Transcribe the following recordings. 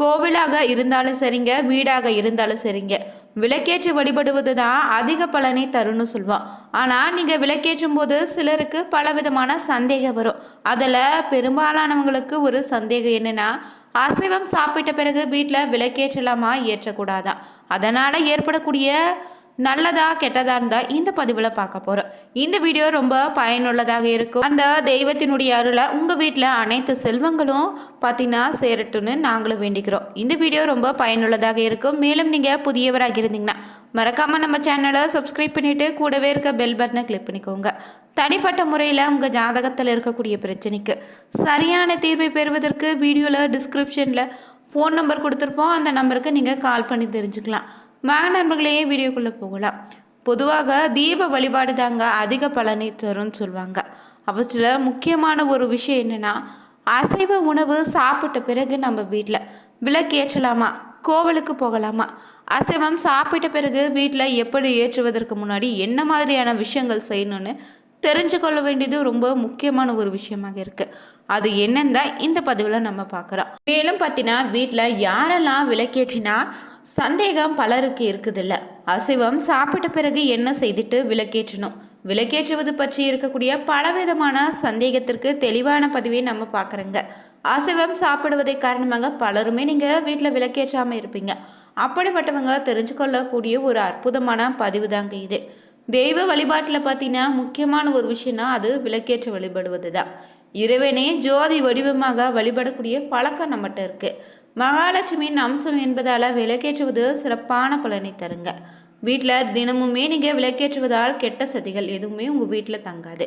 கோவிலாக இருந்தாலும் சரிங்க வீடாக இருந்தாலும் சரிங்க. விளக்கேற்றி வழிபடுவது தான் அதிக பலனை தரும்னு சொல்லுவான் ஆனால் நீங்கள் விளக்கேற்றும் போது சிலருக்கு பலவிதமான சந்தேகம் வரும். அதில் பெரும்பாலானவங்களுக்கு ஒரு சந்தேகம் என்னென்னா அசைவம் சாப்பிட்ட பிறகு வீட்டில் விளக்கேற்றலாமா? ஏற்றக்கூடாதான் அதனால் ஏற்படக்கூடிய நல்லதா கெட்டதா இருந்தால் இந்த பதிவில் பார்க்க போகிறோம் இந்த வீடியோ ரொம்ப பயனுள்ளதாக இருக்கும். அந்த தெய்வத்தினுடைய அருளை உங்கள் வீட்டில் அனைத்து செல்வங்களும் பார்த்தீங்கன்னா சேரட்டுன்னு நாங்களும் வேண்டிக்கிறோம். இந்த வீடியோ ரொம்ப பயனுள்ளதாக இருக்கும். மேலும் நீங்கள் புதியவராக இருந்தீங்கன்னா மறக்காமல் நம்ம சேனலை சப்ஸ்கிரைப் பண்ணிவிட்டு கூடவே இருக்க பெல் பட்டனை கிளிக் பண்ணிக்கோங்க. தனிப்பட்ட முறையில் உங்கள் ஜாதகத்தில் இருக்கக்கூடிய பிரச்சனைக்கு சரியான தீர்வை பெறுவதற்கு வீடியோவில் டிஸ்கிரிப்ஷனில் ஃபோன் நம்பர் கொடுத்துருப்போம். அந்த நம்பருக்கு நீங்கள் கால் பண்ணி தெரிஞ்சுக்கலாம். வாங்க நண்பர்களே வீடியோக்குள்ளே போகலாம். பொதுவாக தீப வழிபாடு தாங்க அதிக பலனை தரும்னு சொல்லுவாங்க. அவற்றில் முக்கியமான ஒரு விஷயம் என்னென்னா அசைவ உணவு சாப்பிட்ட பிறகு நம்ம வீட்டில் விளக்கேற்றலாமா கோவிலுக்கு போகலாமா? அசைவம் சாப்பிட்ட பிறகு வீட்டில் எப்படி ஏற்றுவதற்கு முன்னாடி என்ன மாதிரியான விஷயங்கள் செய்யணும்னு தெரிஞ்சு கொள்ள வேண்டியது ரொம்ப முக்கியமான ஒரு விஷயமாக இருக்குது அது என்னன்னு தான் இந்த பதிவில் நம்ம பார்க்குறோம். மேலும் பார்த்தீங்கன்னா வீட்டில் யாரெல்லாம் விளக்கேற்றினா சந்தேகம் பலருக்கு இருக்குதில்ல. அசைவம் சாப்பிட்ட பிறகு என்ன செய்துட்டு விளக்கேற்றணும்? விளக்கேற்றுவது பற்றி இருக்கக்கூடிய பலவிதமான சந்தேகத்திற்கு தெளிவான பதிவை நம்ம பார்க்குறோங்க. அசைவம் சாப்பிடுவதை காரணமாக பலருமே நீங்கள் வீட்டில் விளக்கேற்றாமல் இருப்பீங்க. அப்படிப்பட்டவங்க தெரிஞ்சுக்கொள்ளக்கூடிய ஒரு அற்புதமான பதிவு தாங்க இது. தெய்வ வழிபாட்டில் பார்த்தீங்கன்னா முக்கியமான ஒரு விஷயம்னா அது விளக்கேற்ற வழிபடுவது தான் இறைவனே ஜோதி வடிவமாக வழிபடக்கூடிய பழக்கம் நம்மகிட்ட இருக்குது மகாலட்சுமியின் அம்சம் என்பதால் விளக்கேற்றுவது சிறப்பான பலனை தருங்க. வீட்டில் தினமுமே நீங்கள் விளக்கேற்றுவதால் கெட்ட சதிகள் எதுவுமே உங்கள் வீட்டில் தங்காது.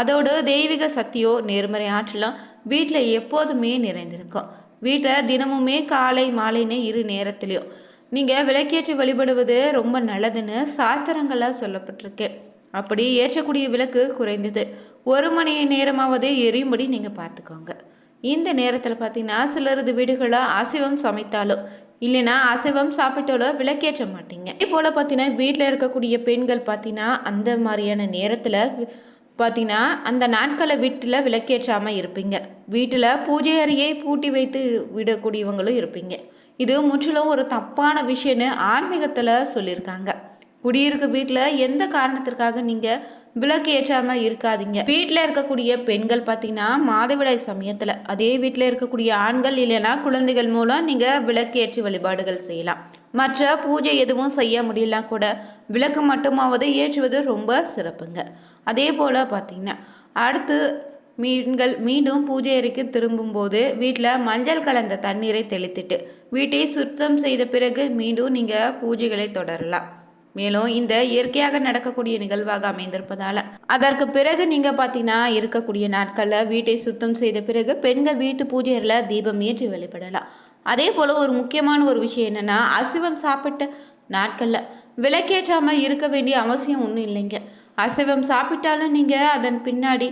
அதோடு தெய்வீக சக்தியோ நேர்மறை ஆற்றலும் வீட்டில் எப்போதுமே நிறைந்திருக்கும். வீட்டில் தினமுமே காலை மாலைன்னு இரு நேரத்துலையும் நீங்கள் விளக்கேற்றி வழிபடுவது ரொம்ப நல்லதுன்னு சாஸ்திரங்களாக சொல்லப்பட்டிருக்கு. அப்படி ஏற்றக்கூடிய விளக்கு குறைந்தது ஒரு மணி நேரமாவது எரியும்படி நீங்கள் பார்த்துக்கோங்க. இந்த நேரத்தில் பார்த்தீங்கன்னா சிலரது வீடுகளில் அசைவம் சமைத்தாலும் இல்லைன்னா அசைவம் சாப்பிட்டாலோ விளக்கேற்ற மாட்டீங்க. இதே போல் பார்த்தீங்கன்னா வீட்டில் இருக்கக்கூடிய பெண்கள் பார்த்தீங்கன்னா அந்த மாதிரியான நேரத்தில் பார்த்தீங்கன்னா அந்த நாட்களை வீட்டில் விளக்கேற்றாமல் இருப்பீங்க. வீட்டில் பூஜை அறையை பூட்டி வைத்து விடக்கூடியவங்களும் இருப்பீங்க. இது முற்றிலும் ஒரு தப்பான விஷயம்னு ஆன்மீகத்தில் சொல்லியிருக்காங்க. குடியிருக்க வீட்டில் எந்த காரணத்திற்காக நீங்கள் விளக்கு ஏற்றாமல் இருக்காதீங்க? வீட்டில் இருக்கக்கூடிய பெண்கள் பார்த்தீங்கன்னா மாதவிடாய் சமயத்தில் அதே வீட்டில் இருக்கக்கூடிய ஆண்கள் இல்லைன்னா குழந்தைகள் மூலம் நீங்கள் விளக்கு ஏற்றி வழிபாடுகள் செய்யலாம். மற்ற பூஜை எதுவும் செய்ய முடியலாம் கூட விளக்கு மட்டுமாவது ஏற்றுவது ரொம்ப சிறப்புங்க. அதே போல் பார்த்தீங்கன்னா அடுத்து மீன்கள் மீண்டும் பூஜை அறைக்கு திரும்பும்போது வீட்டில் மஞ்சள் கலந்த தண்ணீரை தெளித்துட்டு வீட்டை சுத்தம் செய்த பிறகு மீண்டும் நீங்கள் பூஜைகளை தொடரலாம். மேலும் இந்த இயற்கையாக நடக்கக்கூடிய நிகழ்வாக அமைந்திருப்பதால். அதற்கு பிறகு நீங்கள் பார்த்தீங்கன்னா இருக்கக்கூடிய நாட்களில் வீட்டை சுத்தம் செய்த பிறகு பெண்கள் வீட்டு பூஜைகளில் தீபம் ஏற்றி வழிபடலாம் அதே போல் ஒரு முக்கியமான ஒரு விஷயம் என்னென்னா அசைவம் சாப்பிட்ட நாட்களில் விளக்கேற்றாமல் இருக்க வேண்டிய அவசியம் ஒன்றும் இல்லைங்க. அசைவம் சாப்பிட்டாலும் நீங்கள் அதன் பின்னாடி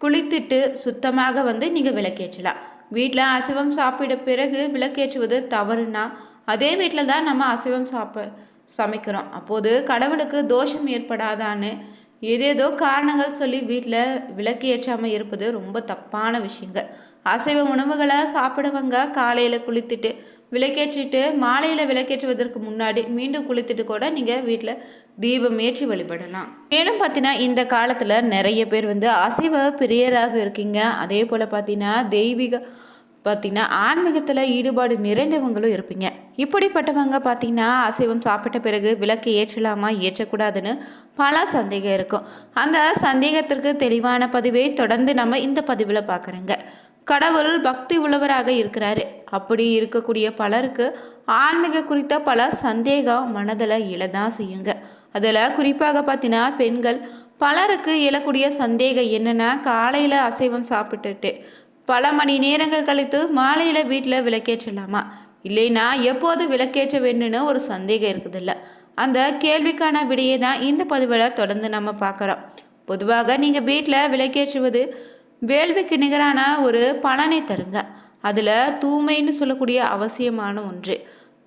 குளித்துட்டு சுத்தமாக வந்து நீங்கள் விளக்கேற்றலாம். வீட்டில் அசைவம் சாப்பிட பிறகு விளக்கேற்றுவது தவறுனா அதே வீட்டில் தான் நம்ம அசைவம் சாப்பிட சமைக்கிறோம். அப்போது கடவுளுக்கு தோஷம் ஏற்படாதான்னு ஏதேதோ காரணங்கள் சொல்லி வீட்டில் விளக்கு ஏற்றாமல் இருப்பது ரொம்ப தப்பான விஷயங்க. அசைவ உணவுகளை சாப்பிடுவங்க காலையில் குளித்துட்டு விளக்கேற்றிட்டு மாலையில் விளக்கேற்றுவதற்கு முன்னாடி மீண்டும் குளித்துட்டு கூட நீங்கள் வீட்டில் தீபம் ஏற்றி வழிபடலாம். மேலும் பார்த்தீங்கன்னா இந்த காலத்தில் நிறைய பேர் வந்து அசைவ பிரியராக இருக்கீங்க. அதே போல் பார்த்தீங்கன்னா தெய்வீக பார்த்தீங்கன்னா ஆன்மீகத்தில் ஈடுபாடு நிறைந்தவங்களும் இருப்பீங்க. இப்படிப்பட்டவங்க பார்த்தீங்கன்னா அசைவம் சாப்பிட்ட பிறகு விளக்கு ஏற்றலாமா ஏற்றக்கூடாதுன்னு பல சந்தேகம் இருக்கும். அந்த சந்தேகத்திற்கு தெளிவான பதிவை தொடர்ந்து நம்ம இந்த பதிவில் பார்க்குறோங்க கடவுள் பக்தி உள்ளவராக இருக்கிறாரு. அப்படி இருக்கக்கூடிய பலருக்கு ஆன்மீக குறித்த பல சந்தேகம் மனதில் இழதான் செய்யுங்க. அதில் குறிப்பாக பார்த்தீங்கன்னா பெண்கள் பலருக்கு எழக்கூடிய சந்தேகம் என்னென்னா காலையில் அசைவம் சாப்பிட்டுட்டு பல மணி நேரங்கள் கழித்து மாலையில் வீட்டில் விளக்கேற்றலாமா? இல்லைனா எப்போது விளக்கேற்ற வேண்டும்னு ஒரு சந்தேகம் இருக்குதுல்ல. அந்த கேள்விக்கான விடையை தான் இந்த பதிவில் தொடர்ந்து நம்ம பார்க்குறோம். பொதுவாக நீங்கள் வீட்டில் விளக்கேற்றுவது வேள்விக்கு நிகரான ஒரு பலனை தருங்க. அதில் தூய்மைன்னு சொல்லக்கூடிய அவசியமான ஒன்று.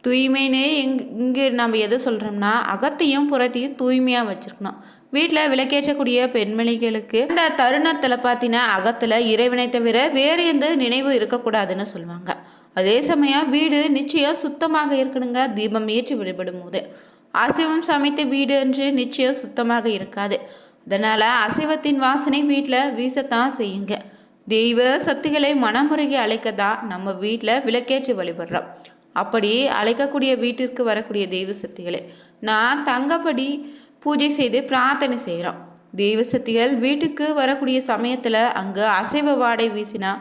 தூய்மைன்னு எங் இங்கே நம்ம எதை சொல்கிறோம்னா அகத்தையும் புறத்தையும் தூய்மையாக வச்சுருக்கணும். வீட்டில் விளக்கேற்றக்கூடிய பெண்மணிகளுக்கு இந்த தருணத்தில் பார்த்தீங்கன்னா அகத்தில் இறைவனை தவிர வேறு எந்த நினைவு இருக்கக்கூடாதுன்னு சொல்லுவாங்க. அதே சமயம் வீடு நிச்சயம் சுத்தமாக இருக்கணுங்க தீபம் ஏற்றி வழிபடும் போது. அசைவம் சமைத்த வீடு என்று நிச்சயம் சுத்தமாக இருக்காது. அதனால் அசைவத்தின் வாசனை வீட்டில் வீசத்தான் செய்யுங்க. தெய்வ சக்திகளை மனமுறையை அழைக்க தான் நம்ம வீட்டில் விளக்கேற்றி வழிபடுறோம். அப்படி அழைக்கக்கூடிய வீட்டிற்கு வரக்கூடிய தெய்வ சக்திகளை. நான் தங்கப்படி பூஜை செய்து பிரார்த்தனை செய்கிறோம் தெய்வ சக்திகள் வீட்டுக்கு வரக்கூடிய சமயத்தில் அங்கே அசைவ வாடை வீசினா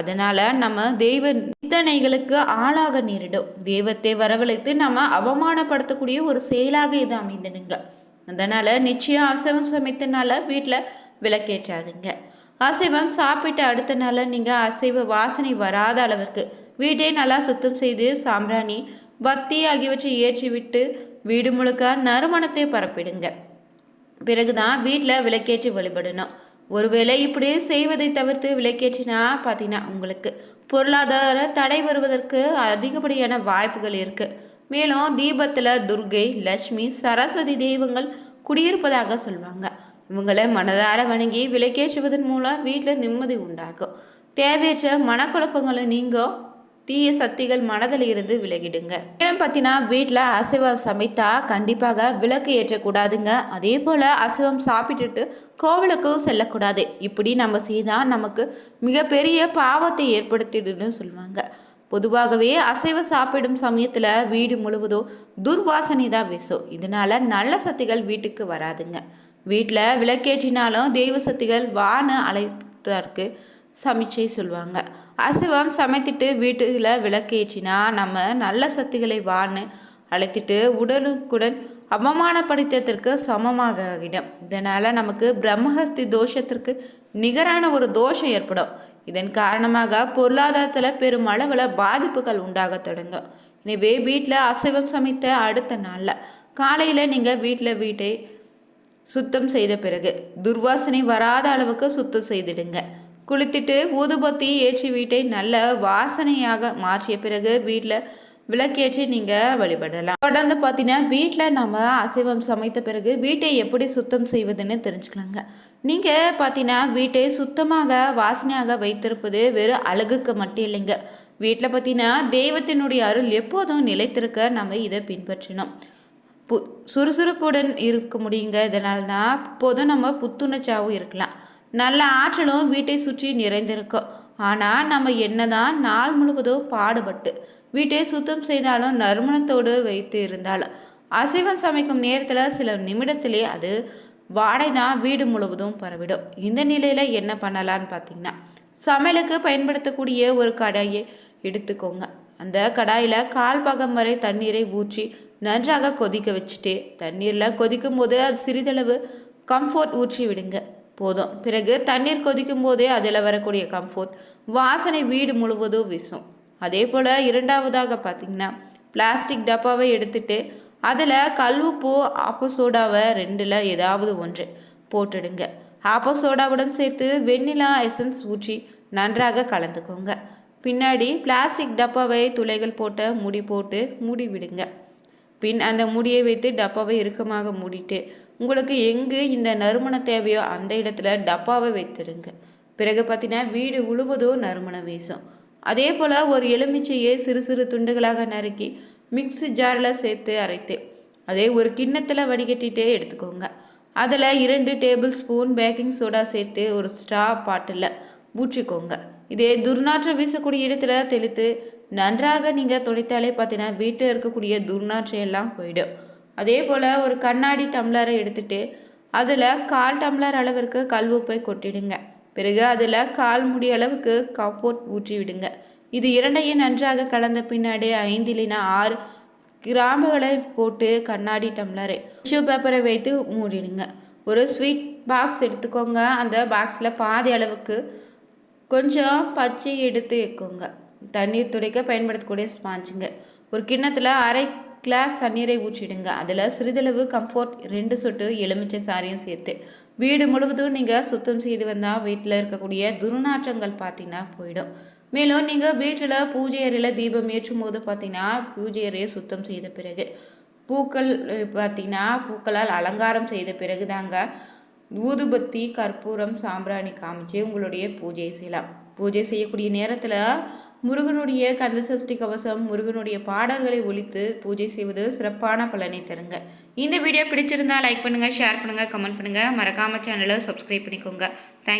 அதனால் நம்ம தெய்வ நிந்தனைகளுக்கு ஆளாக நேரிடும். தெய்வத்தை வரவழைத்து நம்ம அவமானப்படுத்தக்கூடிய ஒரு செயலாக இது அமைந்துடுங்க. அதனால் நிச்சயம் அசைவம் சமைத்தனால வீட்டில் விளக்கேற்றாதுங்க. அசைவம் சாப்பிட்டு அடுத்த நாள் நீங்கள் அசைவ வாசனை வராத அளவிற்கு வீட்டை நல்லா சுத்தம் செய்து சாம்பிராணி பத்தி ஆகியவற்றை ஏற்றி விட்டு வீடு முழுக்க நறுமணத்தை பரப்பிடுங்க. பிறகுதான் வீட்டில் விளக்கேற்றி வழிபடணும். ஒருவேளை இப்படி செய்வதை தவிர்த்து விளக்கேற்றினா பார்த்தீங்கன்னா உங்களுக்கு பொருளாதார தடை வருவதற்கு அதிகப்படியான வாய்ப்புகள் இருக்குது மேலும் தீபத்தில் துர்கை லட்சுமி சரஸ்வதி தெய்வங்கள் குடியிருப்பதாக சொல்லுவாங்க இவங்களை மனதார வணங்கி விலைக்கேற்றுவதன் மூலம் வீட்டில் நிம்மதி உண்டாகும். தேவையற்ற மனக்குழப்பங்களை நீங்கள் தீய சக்திகள் மனதில் இருந்து விலகிடுங்க. ஏன் பார்த்தீங்கன்னா வீட்டில் அசைவம் சமைத்தா கண்டிப்பாக விளக்கு ஏற்றக்கூடாதுங்க. அதே போல் அசைவம் சாப்பிட்டுட்டு கோவிலுக்கும் செல்லக்கூடாது. இப்படி நம்ம செய்தால் நமக்கு மிகப்பெரிய பாவத்தை ஏற்படுத்திடுன்னு சொல்லுவாங்க. பொதுவாகவே அசைவ சாப்பிடும் சமயத்தில் வீடு முழுவதும் துர்வாசனை தான் வீசும். இதனால நல்ல சக்திகள் வீட்டுக்கு வராதுங்க. வீட்டில் விளக்கேற்றினாலும் தெய்வ சக்திகள் வான்னு இருக்குது சமைச்சே சொல்லுவாங்க. அசைவம் சமைத்துட்டு வீட்டில் விளக்கேற்றினா நம்ம நல்ல சக்திகளை வான்னு அழைத்திட்டு உடலுக்குடன் அவமானப்படுத்தத்திற்கு சமமாக ஆகிடும் இதனால் நமக்கு பிரம்மஹஸ்தி தோஷத்திற்கு நிகரான ஒரு தோஷம் ஏற்படும். இதன் காரணமாக பொருளாதாரத்தில் பெருமளவில் பாதிப்புகள் உண்டாக தொடங்கும். எனவே வீட்டில் அசைவம் சமைத்த அடுத்த நாளில் காலையில் நீங்கள் வீட்டில் வீட்டை சுத்தம் செய்த பிறகு துர்வாசனை வராத அளவுக்கு சுத்தம் செய்திடுங்க. குளித்துட்டு ஊதுபத்தி ஏற்றி வீட்டை நல்ல வாசனையாக மாற்றிய பிறகு வீட்டில் விளக்கேற்றி நீங்கள் வழிபடலாம். தொடர்ந்து பார்த்தீங்கன்னா வீட்டில் நம்ம அசைவம் சமைத்த பிறகு வீட்டை எப்படி சுத்தம் செய்வதுன்னு தெரிஞ்சுக்கலாங்க. நீங்கள் பார்த்தீங்கன்னா வீட்டை சுத்தமாக வாசனையாக வைத்திருப்பது வெறும் அழகுக்கு மட்டும் இல்லைங்க. வீட்டில் பார்த்தீங்கன்னா தெய்வத்தினுடைய அருள் எப்போதும் நிலைத்திருக்க நம்ம இதை பின்பற்றணும். பு சுறுசுறுப்புடன் இருக்க முடியுங்க. இதனால தான் இப்போதும் நம்ம புத்துணர்ச்சியாகவும் இருக்கலாம். நல்ல ஆற்றலும் வீட்டை சுற்றி நிறைந்திருக்கும் ஆனால் நம்ம என்னதான் நாள் முழுவதும் பாடுபட்டு வீட்டை சுத்தம் செய்தாலும் நறுமணத்தோடு வைத்து இருந்தாலும் அசைவம் சமைக்கும் நேரத்தில் சில நிமிடத்திலே அது வாடை தான் வீடு முழுவதும் பரவிடும். இந்த நிலையில் என்ன பண்ணலான்னு பார்த்தீங்கன்னா சமையலுக்கு பயன்படுத்தக்கூடிய ஒரு கடாயை எடுத்துக்கோங்க. அந்த கடாயில் கால் பாகம் வரை தண்ணீரை ஊற்றி நன்றாக கொதிக்க வச்சுட்டு தண்ணீரில் கொதிக்கும் போது அது சிறிதளவு கம்ஃபோர்ட் ஊற்றி விடுங்க. போதும். பிறகு தண்ணீர் கொதிக்கும் போதே அதில் வரக்கூடிய கம்ஃபோர்ட் வாசனை வீடு முழுவதும் வீசும். அதே போல் இரண்டாவதாக பார்த்திங்கன்னா பிளாஸ்டிக் டப்பாவை எடுத்துட்டு அதில் கல்வுப்பூ ஆப்போ சோடாவை ரெண்டில் ஏதாவது ஒன்று போட்டுடுங்க. ஆப்போ சோடாவுடன் சேர்த்து வெண்ணிலா எசன்ஸ் ஊற்றி நன்றாக கலந்துக்கோங்க. பின்னாடி பிளாஸ்டிக் டப்பாவை துளைகள் போட்ட முடி போட்டு மூடி விடுங்க பின் அந்த முடியை வைத்து டப்பாவை இறுக்கமாக மூடிட்டு உங்களுக்கு எங்கு இந்த நறுமணம் தேவையோ அந்த இடத்துல டப்பாவை வைத்துடுங்க பிறகு பார்த்தீங்கன்னா வீடு முழுவதும் நறுமணம் வீசும். அதே போல் ஒரு எலுமிச்சையை சிறு சிறு துண்டுகளாக நறுக்கி மிக்ஸி ஜாரில் சேர்த்து அரைத்து அதே ஒரு கிண்ணத்தில் வடிகட்டிகிட்டே எடுத்துக்கோங்க. அதில் இரண்டு டேபிள் ஸ்பூன் பேக்கிங் சோடா சேர்த்து ஒரு ஸ்ட்ரா பாட்டில் ஊற்றிக்கோங்க. இதே துர்நாற்றம் வீசக்கூடிய இடத்துல தெளித்து நன்றாக நீங்கள் துடைத்தாலே பார்த்தீங்கன்னா வீட்டில் இருக்கக்கூடிய துர்நாற்றையெல்லாம் போயிடும். அதே போல் ஒரு கண்ணாடி டம்ளரை எடுத்துட்டு அதில் கால் டம்ளர் அளவிற்கு கல் உப்பை கொட்டிடுங்க. பிறகு அதில் கால் முடி அளவுக்கு கம்போர்ட் ஊற்றி விடுங்க. இது இரண்டையும் நன்றாக கலந்த பின்னாடி ஐந்து இல்லைனா ஆறு கிராம்புகளை போட்டு கண்ணாடி டம்ளரை டிஷ்யூ பேப்பரை வைத்து மூடிடுங்க. ஒரு ஸ்வீட் பாக்ஸ் எடுத்துக்கோங்க. அந்த பாக்ஸில் பாதி அளவுக்கு கொஞ்சம் பச்சை எடுத்து வைக்கோங்க. தண்ணீர் துடைக்க பயன்படுத்தக்கூடிய ஸ்பாஞ்சுங்க. ஒரு கிண்ணத்தில் அரை கிளாஸ் தண்ணீரை ஊற்றிடுங்க. அதில் சிறிதளவு கம்ஃபோர்ட் ரெண்டு சொட்டு எலுமிச்சை சாரியும் சேர்த்து. வீடு முழுவதும் நீங்கள் சுத்தம் செய்து வந்தால் வீட்டில் இருக்கக்கூடிய துர்நாற்றங்கள் பார்த்தீங்கன்னா போயிடும். மேலும் நீங்கள் வீட்டில் பூஜை அறையில் தீபம் ஏற்றும் போது பார்த்தீங்கன்னா பூஜை அறையை சுத்தம் செய்த பிறகு பூக்கள் பார்த்தீங்கன்னா பூக்களால் அலங்காரம் செய்த பிறகு தாங்க ஊதுபத்தி கற்பூரம் சாம்பிராணி காமிச்சு உங்களுடைய பூஜை செய்யலாம். பூஜை செய்யக்கூடிய நேரத்தில் முருகனுடைய கந்தசஷ்டி கவசம் முருகனுடைய பாடல்களை ஒழித்து பூஜை செய்வது சிறப்பான பலனை தருங்க. இந்த வீடியோ பிடிச்சிருந்தா லைக் பண்ணுங்கள் ஷேர் பண்ணுங்கள் கமெண்ட் பண்ணுங்கள் மறக்காமல் சேனலை சப்ஸ்கிரைப் பண்ணிக்கோங்க. தேங்க்